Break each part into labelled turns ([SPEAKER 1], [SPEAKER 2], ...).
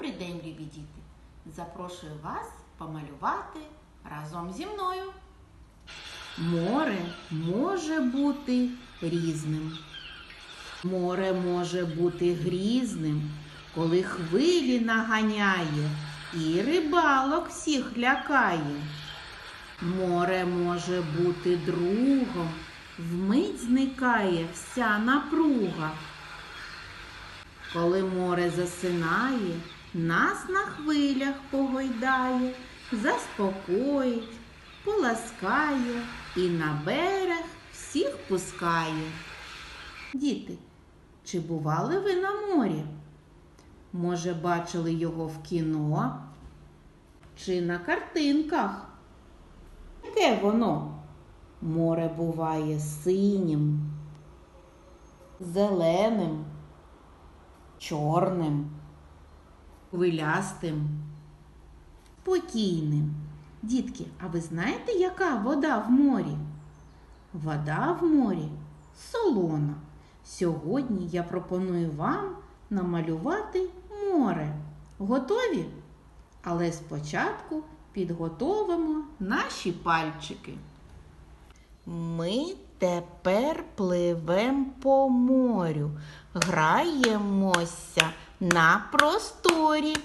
[SPEAKER 1] Добрий день, любі діти! Запрошую вас помалювати разом зі мною. Море може бути різним. Море може бути грізним, коли хвилі наганяє і рибалок всіх лякає. Море може бути другом, вмить зникає вся напруга. Коли море засинає, нас на хвилях погойдає, заспокоїть, поласкає і на берег всіх пускає. Діти, чи бували ви на морі? Може, бачили його в кіно чи на картинках? Яке воно? Море буває синім, зеленим чорним, хвилястим, спокійним. Дітки, а ви знаєте, яка вода в морі? Вода в морі солона. Сьогодні я пропоную вам намалювати море. Готові? Але спочатку підготовимо наші пальчики. Ми тепер пливем по морю, граємося на просторі.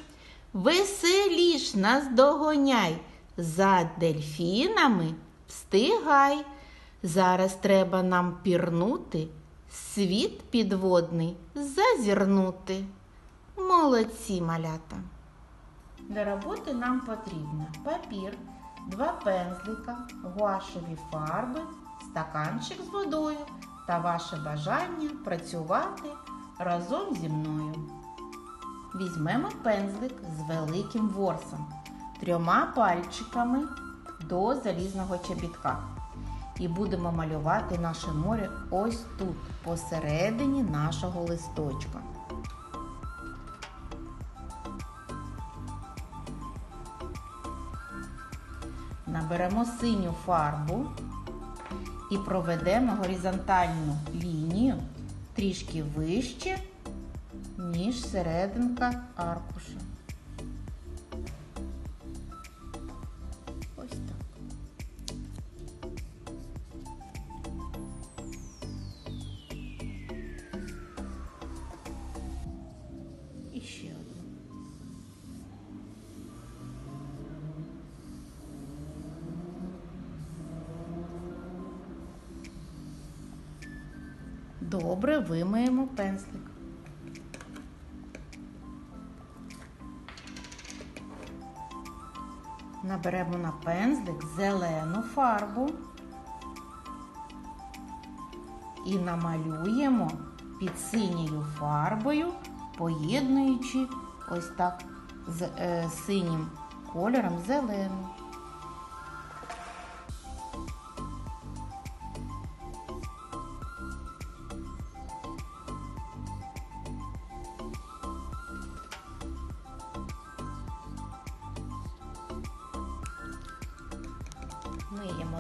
[SPEAKER 1] Веселіш нас догоняй, за дельфінами встигай. Зараз треба нам пірнути, світ підводний зазірнути. Молодці малята. Для роботи нам потрібно папір, два пензлика, гуашеві фарби, стаканчик з водою та ваше бажання працювати разом зі мною. Візьмемо пензлик з великим ворсом, трьома пальчиками до залізного чобітка. І будемо малювати наше море ось тут, посередині нашого листочка. Наберемо синю фарбу і проведемо горизонтальну лінію трішки вище, ніж серединка аркуша. Ось так. Добре вимиємо пензлик. Наберемо на пензлик зелену фарбу і намалюємо під синьою фарбою, поєднуючи ось так з е, синім кольором зелену.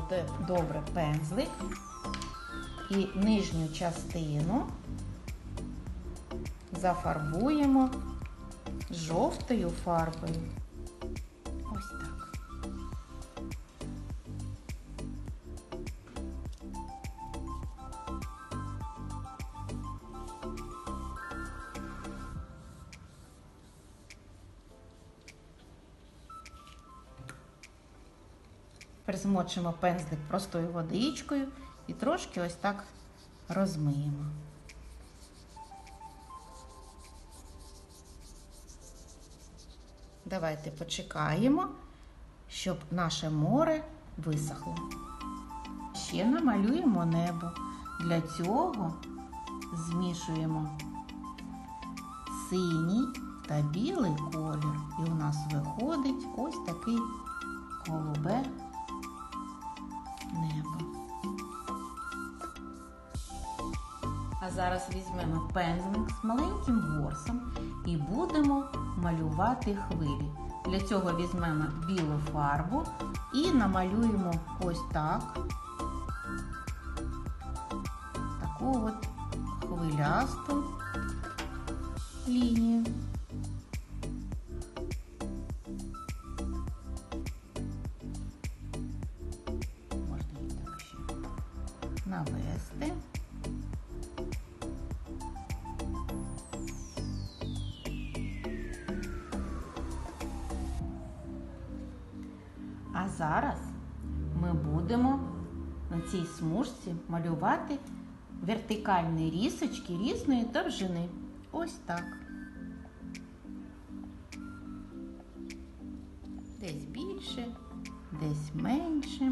[SPEAKER 1] Миємо добре пензлик і нижню частину зафарбуємо жовтою фарбою. Ось так. Тепер змочимо пензлик простою водичкою і трошки ось так розмиємо. Давайте почекаємо, щоб наше море висохло. Ще намалюємо небо. Для цього змішуємо синій та білий колір. І у нас виходить ось такий голубе зараз візьмемо пензлик з маленьким ворсом і будемо малювати хвилі. Для цього візьмемо білу фарбу і намалюємо ось так таку от хвилясту лінію. Можна її так ще навести. А зараз ми будемо на цій смужці малювати вертикальні рісочки різної довжини. Ось так. Десь більше, десь менше.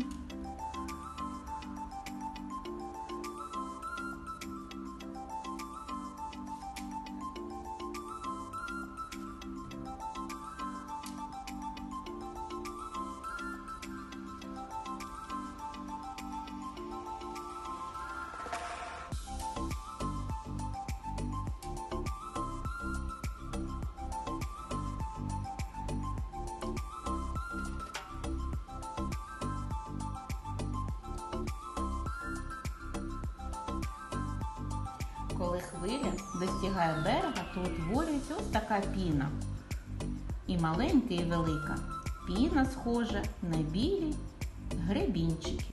[SPEAKER 1] Коли хвиля достигає берега, то утворюється ось така піна. І маленька, і велика. Піна схожа на білі гребінчики.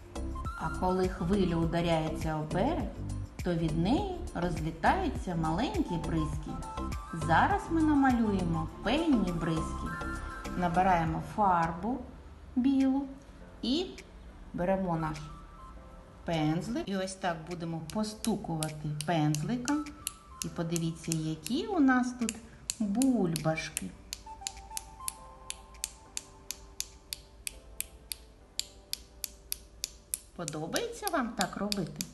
[SPEAKER 1] А коли хвиля ударяється об берег, то від неї розлітаються маленькі бризки. Зараз ми намалюємо пенні бризки. Набираємо фарбу білу і беремо наш пензлик. І ось так будемо постукувати пензликом. І подивіться, які у нас тут бульбашки. Подобається вам так робити?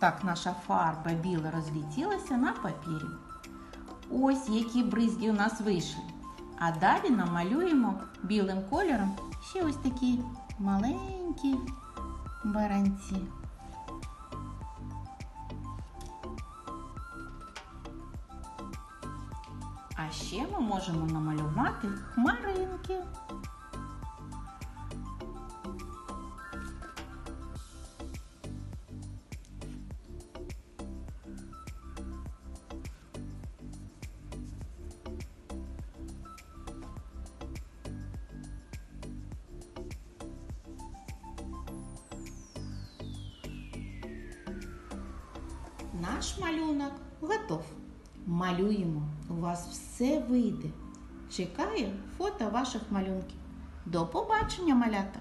[SPEAKER 1] Так, наша фарба біла розлетілася на папірі. Ось які бризки у нас вийшли. А далі намалюємо білим кольором ще ось такі маленькі баранці. А ще ми можемо намалювати хмаринки. Наш малюнок готов. Малюємо. У вас все вийде. Чекаю фото ваших малюнків. До побачення, малята!